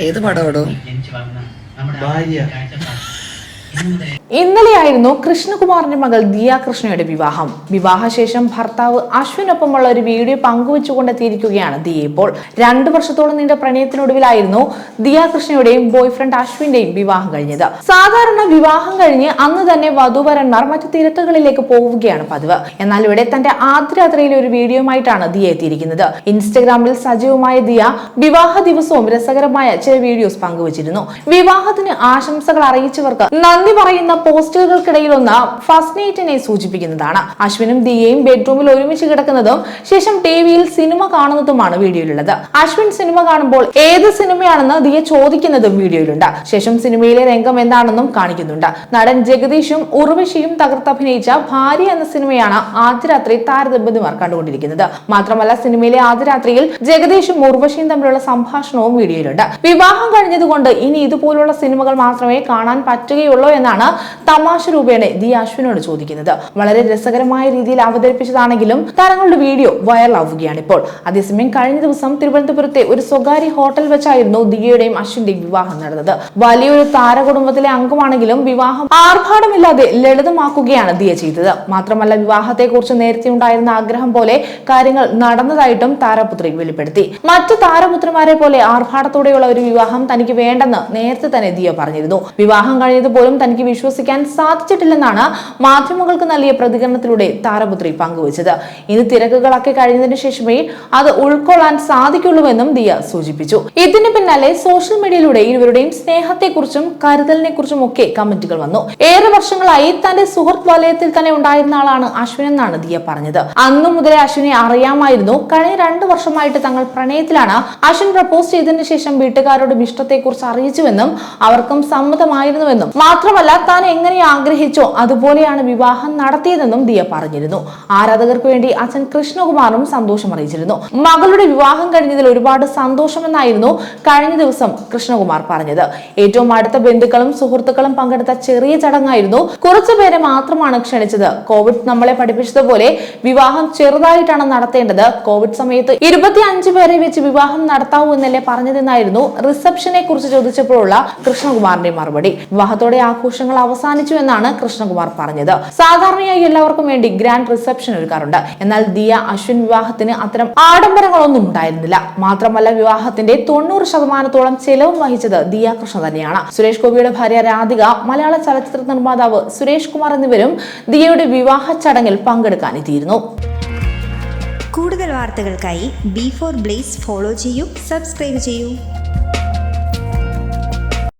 ഏത് പടം ഭാര്യ. ഇന്നലെയായിരുന്നു കൃഷ്ണകുമാറിന്റെ മകൾ ദിയ കൃഷ്ണയുടെ വിവാഹം. വിവാഹശേഷം ഭർത്താവ് അശ്വിനൊപ്പമുള്ള ഒരു വീഡിയോ പങ്കുവെച്ചുകൊണ്ടെത്തിയിരിക്കുകയാണ് ദിയ. ഇപ്പോൾ രണ്ടു വർഷത്തോളം നീണ്ട പ്രണയത്തിനൊടുവിലായിരുന്നു ദിയ കൃഷ്ണയുടെയും ബോയ്ഫ്രണ്ട് അശ്വിന്റെയും വിവാഹം കഴിഞ്ഞത്. സാധാരണ വിവാഹം കഴിഞ്ഞ് അന്ന് തന്നെ വധുവരന്മാർ മറ്റു തിരക്കുകളിലേക്ക് പോവുകയാണ് പതിവ്. എന്നാൽ ഇവിടെ തന്റെ ആദ്യരാത്രിയിലെ ഒരു വീഡിയോയുമായിട്ടാണ് ദിയ എത്തിയിരിക്കുന്നത്. ഇൻസ്റ്റഗ്രാമിൽ സജീവമായ ദിയ വിവാഹ ദിവസവും രസകരമായ ചില വീഡിയോസ് പങ്കുവച്ചിരുന്നു. വിവാഹത്തിന് ആശംസകൾ അറിയിച്ചവർക്ക് നന്ദി പറയുന്ന പോസ്റ്ററുകൾക്കിടയിൽ ഒന്ന് ഫസ്റ്റ് നൈറ്റിനെ സൂചിപ്പിക്കുന്നതാണ്. അശ്വിനും ദിയയും ബെഡ്റൂമിൽ ഒരുമിച്ച് കിടക്കുന്നതും ശേഷം ടിവിയിൽ സിനിമ കാണുന്നതുമാണ് വീഡിയോയിലുള്ളത്. അശ്വിൻ സിനിമ കാണുമ്പോൾ ഏത് സിനിമയാണെന്ന് ദിയ ചോദിക്കുന്നതും വീഡിയോയിലുണ്ട്. ശേഷം സിനിമയിലെ രംഗം എന്താണെന്നും കാണിക്കുന്നുണ്ട്. നടൻ ജഗദീഷും ഉർവശിയും തകർത്തഭിനയിച്ച ഭാര്യ എന്ന സിനിമയാണ് ആദ്യ രാത്രി താരദമ്പതിമാർ കണ്ടുകൊണ്ടിരിക്കുന്നത്. മാത്രമല്ല സിനിമയിലെ ആദ്യ രാത്രിയിൽ ജഗദീഷും ഉർവശിയും തമ്മിലുള്ള സംഭാഷണവും വീഡിയോയിലുണ്ട്. വിവാഹം കഴിഞ്ഞതുകൊണ്ട് ഇനി ഇതുപോലുള്ള സിനിമകൾ മാത്രമേ കാണാൻ പറ്റുകയുള്ളൂ എന്നാണ് തമാശ രൂപേണ ദി അശ്വിനോട് ചോദിക്കുന്നത്. വളരെ രസകരമായ രീതിയിൽ അവതരിപ്പിച്ചതാണെങ്കിലും താരങ്ങളുടെ വീഡിയോ വൈറലാവുകയാണ് ഇപ്പോൾ. അതേസമയം കഴിഞ്ഞ ദിവസം തിരുവനന്തപുരത്തെ ഒരു സ്വകാര്യ ഹോട്ടൽ വെച്ചായിരുന്നു ദിയയുടെയും അശ്വിന്റെയും വിവാഹം നടന്നത്. വലിയൊരു താരകുടുംബത്തിലെ അംഗമാണെങ്കിലും വിവാഹം ആർഭാടമില്ലാതെ ലളിതമാക്കുകയാണ് ദിയ ചെയ്തത്. മാത്രമല്ല വിവാഹത്തെക്കുറിച്ച് നേരത്തെ ഉണ്ടായിരുന്ന ആഗ്രഹം പോലെ കാര്യങ്ങൾ നടന്നതായിട്ടും താരപുത്രി വെളിപ്പെടുത്തി. മറ്റു താരപുത്രിമാരെ പോലെ ആർഭാടത്തോടെയുള്ള ഒരു വിവാഹം തനിക്ക് വേണ്ടെന്ന് നേരത്തെ തന്നെ ദിയ പറഞ്ഞിരുന്നു. വിവാഹം കഴിഞ്ഞത് പോലും തനിക്ക് വിശ്വസിക്കാൻ സാധിച്ചിട്ടില്ലെന്നാണ് മാധ്യമങ്ങൾക്ക് നൽകിയ പ്രതികരണത്തിലൂടെ താരപുത്രി പങ്കുവച്ചത്. ഇനി തിരക്കുകളൊക്കെ കഴിഞ്ഞതിന് ശേഷമേ അത് ഉൾക്കൊള്ളാൻ സാധിക്കുള്ളൂവെന്നും ദിയ സൂചിപ്പിച്ചു. ഇതിന് പിന്നാലെ സോഷ്യൽ മീഡിയയിലൂടെ ഇരുവരുടെയും സ്നേഹത്തെക്കുറിച്ചും കരുതലിനെ കുറിച്ചും ഒക്കെ കമന്റുകൾ വന്നു. ഏറെ വർഷങ്ങളായി തന്റെ സുഹൃത്ത് വലയത്തിൽ തന്നെ ഉണ്ടായിരുന്ന ആളാണ് അശ്വിൻ എന്നാണ് ദിയ പറഞ്ഞത്. അന്നു മുതലേ അശ്വിനെ അറിയാമായിരുന്നു. കഴിഞ്ഞ രണ്ടു വർഷമായിട്ട് തങ്ങൾ പ്രണയത്തിലാണ്. അശ്വിൻ പ്രപ്പോസ് ചെയ്തതിനു ശേഷം വീട്ടുകാരോടും ഇഷ്ടത്തെക്കുറിച്ച് അറിയിച്ചുവെന്നും അവർക്കും സമ്മതമായിരുന്നുവെന്നും മാത്രമല്ല താൻ എങ്ങനെ ആഗ്രഹിച്ചോ അതുപോലെയാണ് വിവാഹം നടത്തിയതെന്നും ദിയ പറഞ്ഞിരുന്നു. ആരാധകർക്ക് വേണ്ടി അച്ഛൻ കൃഷ്ണകുമാറും സന്തോഷം അറിയിച്ചിരുന്നു. മകളുടെ വിവാഹം കഴിഞ്ഞതിൽ ഒരുപാട് സന്തോഷമെന്നായിരുന്നു കഴിഞ്ഞ ദിവസം കൃഷ്ണകുമാർ പറഞ്ഞത്. ഏറ്റവും അടുത്ത ബന്ധുക്കളും സുഹൃത്തുക്കളും പങ്കെടുത്ത ചെറിയ ചടങ്ങായിരുന്നു. കുറച്ചു പേരെ മാത്രമാണ് ക്ഷണിച്ചത്. കോവിഡ് നമ്മളെ പഠിപ്പിച്ചതുപോലെ വിവാഹം ചെറുതായിട്ടാണ് നടത്തേണ്ടത്. കോവിഡ് സമയത്ത് ഇരുപത്തി അഞ്ച് പേരെ വെച്ച് വിവാഹം നടത്താവൂ എന്നല്ലേ പറഞ്ഞതെന്നായിരുന്നു റിസപ്ഷനെ കുറിച്ച് ചോദിച്ചപ്പോഴുള്ള കൃഷ്ണകുമാറിന്റെ മറുപടി. വിവാഹത്തോടെ ആഘോഷങ്ങൾ അവസാനിച്ചു എന്നാണ് കൃഷ്ണകുമാർ പറഞ്ഞത്. സാധാരണയായി എല്ലാവർക്കും വേണ്ടി ഗ്രാൻഡ് റിസപ്ഷൻ ഒരുക്കാറുണ്ട്. എന്നാൽ ദിയ അശ്വിൻ വിവാഹത്തിന് അത്തരം ആഡംബരങ്ങളൊന്നും ഉണ്ടായിരുന്നില്ല. മാത്രമല്ല വിവാഹത്തിന്റെ തൊണ്ണൂറ് ശതമാനത്തോളം ചെലവും വഹിച്ചത് ദിയ കൃഷ്ണ തന്നെയാണ്. സുരേഷ് ഗോപിയുടെ ഭാര്യ രാധിക മലയാള ചലച്ചിത്ര നിർമ്മാതാവ് സുരേഷ് കുമാർ എന്നിവരും ദിയയുടെ വിവാഹ ചടങ്ങിൽ പങ്കെടുക്കാനെത്തിയിരുന്നു കൂടുതൽ വാർത്തകൾക്കായി ബി ഫോർ ബ്ലേസ് ഫോളോ ചെയ്യൂ സബ്സ്ക്രൈബ് ചെയ്യൂ.